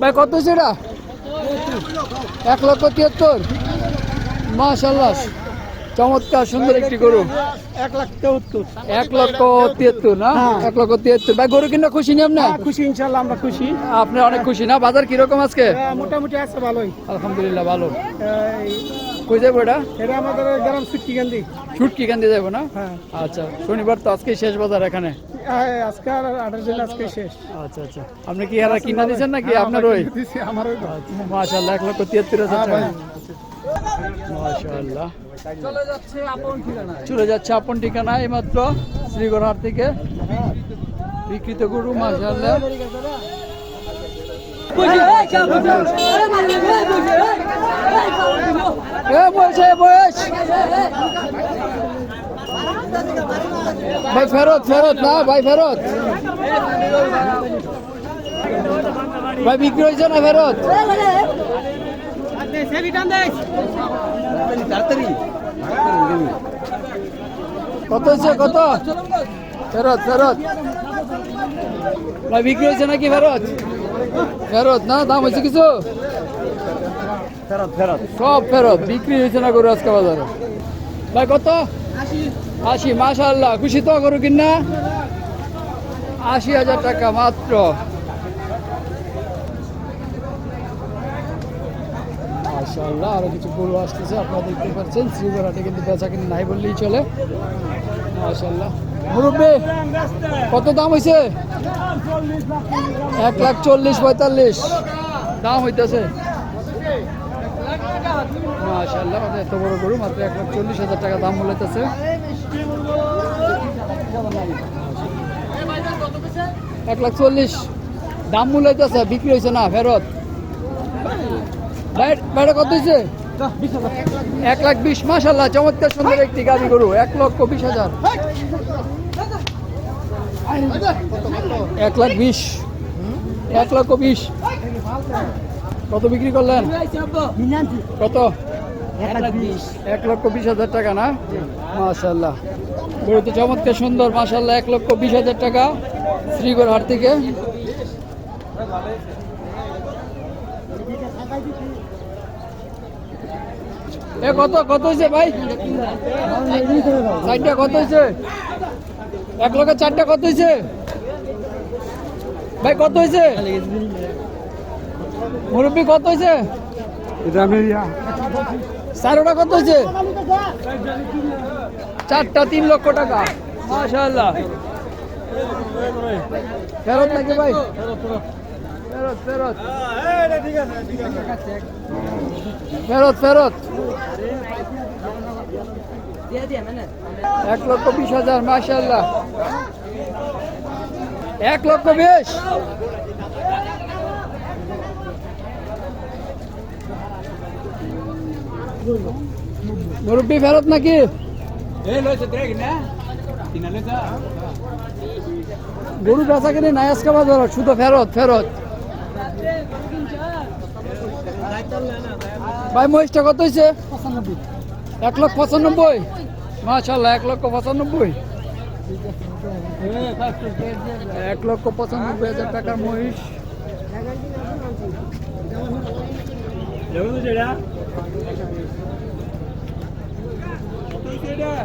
ভাই কত এটা? এক লক্ষ তিয়াত্তর। মাশাল্লাহ চমৎকার সুন্দর একটি গরু। এক লাখ তেহত্তর এক লক্ষ তিয়াত্তর না? হ্যাঁ। এক লক্ষ তিয়াত্তর। ভাই গরু কিনা খুশি নি আপনার খুশি ইনশাল্লাহ আমরা খুশি। আপনি অনেক খুশি না? বাজার কীরকম আজকে? মোটামুটি আছে ভালোই। আলহামদুলিল্লাহ ভালো। কই যাব এটা? এটা আমাদের গ্রাম সুটকি গান্ধী। ছুটকি কান্দি যাব না? হ্যাঁ। আচ্ছা শনিবার তো আজকে শেষ বাজার এখানে। আজকে আর আঠাশ দিন আজকে শেষ। আচ্ছা আচ্ছা। আপনি কি আর কিনা দিচ্ছেন নাকি? হ্যাঁ, আপনার ওই? আমার ওই মাশাআল্লাহ এক লক্ষ তিয়াত্তর হাজার হ্যাঁ, টাকা। মাশাআল্লাহ। চলে যাচ্ছে আপন ঠিকানা এইমাত্র শ্রীগড়হাট থেকে। বিকৃত গরু মাশাআল্লাহ। বসে বয়স। ভাই ফেরত ফেরত না ভাই ফেরত। ভাই বিক্রি হয়েছে না ফেরত? কত হয়েছে কত? ফেরত ফেরত। ভাই বিক্রি হয়েছে নাকি ফেরত? ফেরত না দাম হয়েছে কিছু? ফেরত ফেরত। সব ফেরত বিক্রি হয়েছে না গরু আজকে বাজারে? ভাই কত? আশি। মাশাল্লাহ খুশি তো গরু কিনা? আশি হাজার টাকা মাত্র। মাশাল্লাহ আরও কিছু গরু আসতেছে আপনারা দেখতে পাচ্ছেন শ্রীগড়াটে কিন্তু বেচা কিনে নাই বললেই চলে। মাশাল্লাহ মুরব্বী কত দাম হয়েছে এক লাখ চল্লিশ পঁয়তাল্লিশ। দাম হইতেছে। মাশাআল্লাহ এত বড় গরু, মাত্র এক লাখ চল্লিশ হাজার টাকা দাম বলেছে। এক লাখ চল্লিশ দাম মূল্যাইতেছে বিক্রি হয়েছে না, ফেরত। কত হয়েছে? এক লাখ বিশ মাসাল্লাহ চমৎকার, সুন্দর একটি গাড়ি গরু এক লক্ষ বিশ হাজার। এক লাখ বিশ এক লক্ষ বিশ। কত বিক্রি করলেন? কত? এক লক্ষ বিশ হাজার টাকা না? মাশাল্লাহ গরু তো চমৎকার সুন্দর মাশাল্লাহ এক লক্ষ বিশ হাজার টাকা শ্রীগড় হাট থেকে। এ কত কত হয়েছে ভাই? চারটা কত হয়েছে? এক লক্ষ চারটা কত হয়েছে? ভাই কত হয়েছে? মুরব্বী কত হয়েছে চারোটা কত হয়েছে চারটা তিন লক্ষ টাকা। মাশাআল্লাহ। ফেরত নাকি ভাই? ফেরত ফেরত। ফেরত ফেরত। এক লক্ষ বিশ হাজার মাশাআল্লাহ। এক লক্ষ বিশ? মুরব্বী ফেরত নাকি? গরু বেচা কিনে নাই আজকে বাজার শুধু ফেরত ফেরত। ভাই মহিষটা কত হয়েছে এক লক্ষ পঁচানব্বই। মাশাল্লাহ এক লক্ষ পঁচানব্বই। এক লক্ষ পঁচানব্বই হাজার টাকার মহিষ। 有没有这个呀有没有